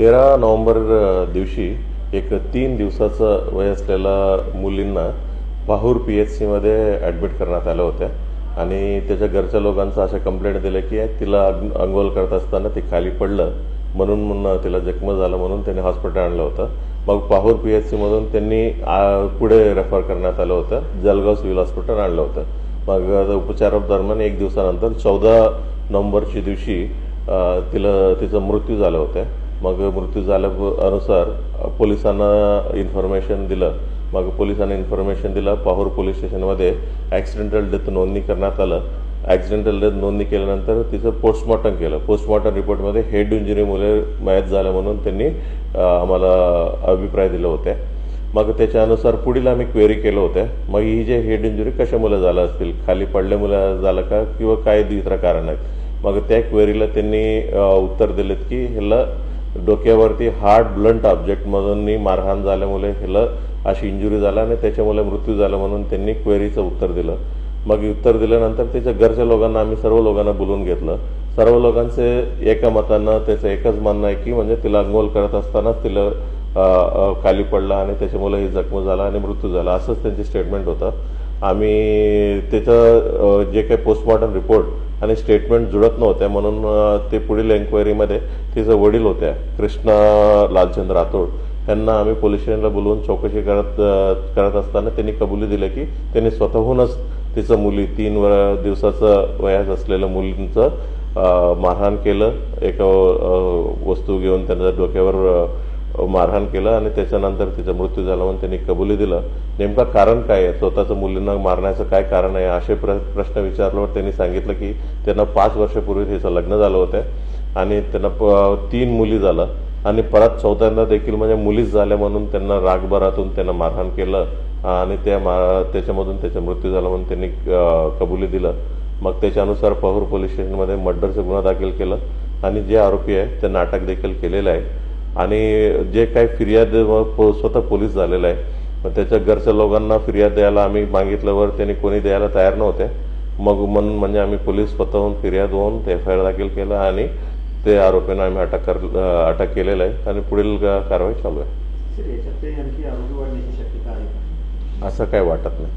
तेरा नोव्हेंबर दिवशी एक तीन दिवसाचं वय असलेल्या मुलींना पाहूर पी एच सीमध्ये ॲडमिट करण्यात आलं होत्या. आणि त्याच्या घरच्या लोकांचं अशा कंप्लेंट दिलं की तिला अंघोल अंघोळ करत असताना ती खाली पडलं म्हणून म्हणून तिला जखम झालं म्हणून त्यांनी हॉस्पिटल आणलं होतं. मग पाहूर पी एच सीमधून त्यांनी पुढे रेफर करण्यात आलं होतं. जलगाव सिव्हिल हॉस्पिटल आणलं होतं. मग उपचारादरम्यान एक दिवसानंतर चौदा नोव्हेंबरच्या दिवशी तिला तिचा मृत्यू झाला होता. मग मृत्यू झाल्या अनुसार पोलिसांना इन्फॉर्मेशन दिलं. मग पोलिसांना इन्फॉर्मेशन दिलं. पाहूर पोलीस स्टेशनमध्ये ॲक्सिडेंटल डेथ नोंदणी करण्यात आलं. ॲक्सिडेंटल डेथ नोंदणी केल्यानंतर तिचं पोस्टमॉर्टम केलं. पोस्टमॉर्टम रिपोर्टमध्ये हेड इंजुरीमुळे मयत झालं म्हणून त्यांनी आम्हाला अभिप्राय दिले होते. मग त्याच्यानुसार पुढील आम्ही क्वेरी केलं होतं. मग ही जे हेड इंजुरी कशामुळे झालं असतील? खाली पडल्यामुळे झालं का? किंवा काय दुसरं कारण आहेत? मग त्या क्वेरीला त्यांनी उत्तर दिलेत की ह्याला डोक्यावरती हार्ड ब्लंट ऑब्जेक्टमधून मारहाण झाल्यामुळे ह्याला अशी इंजुरी झाला आणि त्याच्यामुळे मृत्यू झाला म्हणून त्यांनी क्वेरीचं उत्तर दिलं. मग उत्तर दिल्यानंतर त्याच्या घरच्या लोकांना आम्ही सर्व लोकांना बोलून घेतलं. सर्व लोकांचे एका मतानं त्याचं एकच म्हणणं आहे की म्हणजे तिला अंघोल करत असतानाच तिला खाली पडला आणि त्याच्यामुळे ही जखम झाला आणि मृत्यू झाला. असंच त्यांची स्टेटमेंट होतं. आम्ही त्याचं जे काही पोस्टमॉर्टम रिपोर्ट आणि स्टेटमेंट जुळत नव्हत्या म्हणून ते पुढील एन्क्वायरीमध्ये तिचं वडील होत्या कृष्णा लालचंद राठोड. त्यांना आम्ही पोलीस स्टेशनला बोलवून चौकशी करत करत असताना त्यांनी कबुली दिली की त्यांनी स्वतःहूनच तिचं मुली तीन व दिवसाचं वयात असलेल्या मुलींचं मारहाण केलं. एका वस्तू घेऊन त्यांच्या डोक्यावर मारहाण केलं आणि त्याच्यानंतर तिचा मृत्यू झाला म्हणून त्यांनी कबुली दिलं. नेमका कारण काय आहे? स्वतःचं मुलींना मारण्याचं काय कारण आहे? असे प्र प्रश्न विचारल्यावर त्यांनी सांगितलं की त्यांना पाच वर्षापूर्वी तिचं लग्न झालं होतं आणि त्यांना प- तीन मुली झालं आणि परत चौथ्यांदा देखील म्हणजे मुलीच झाल्या म्हणून त्यांना रागभरातून त्यांना मारहाण केलं आणि त्या मा त्याच्यामधून त्याचा मृत्यू झाला म्हणून त्यांनी कबुली दिलं. मग त्याच्यानुसार पहूर पोलीस स्टेशनमध्ये मर्डरचा गुन्हा दाखल केलं आणि जे आरोपी आहे ते नाटक देखील केलेलं आहे. आणि जे काही फिर्याद व स्वतः पोलीस झालेला आहे मग त्याच्या घरच्या लोकांना फिर्याद द्यायला आम्ही मागितल्यावर त्यांनी कोणी द्यायला तयार नव्हते. मग म्हणून म्हणजे आम्ही पोलीस स्वतःहून फिर्याद होऊन ते एफ आय आर दाखल केलं आणि ते आरोपींना आम्ही अटक कर अटक केलेलं आहे आणि पुढील कारवाई चालू आहे. असं काही वाटत नाही.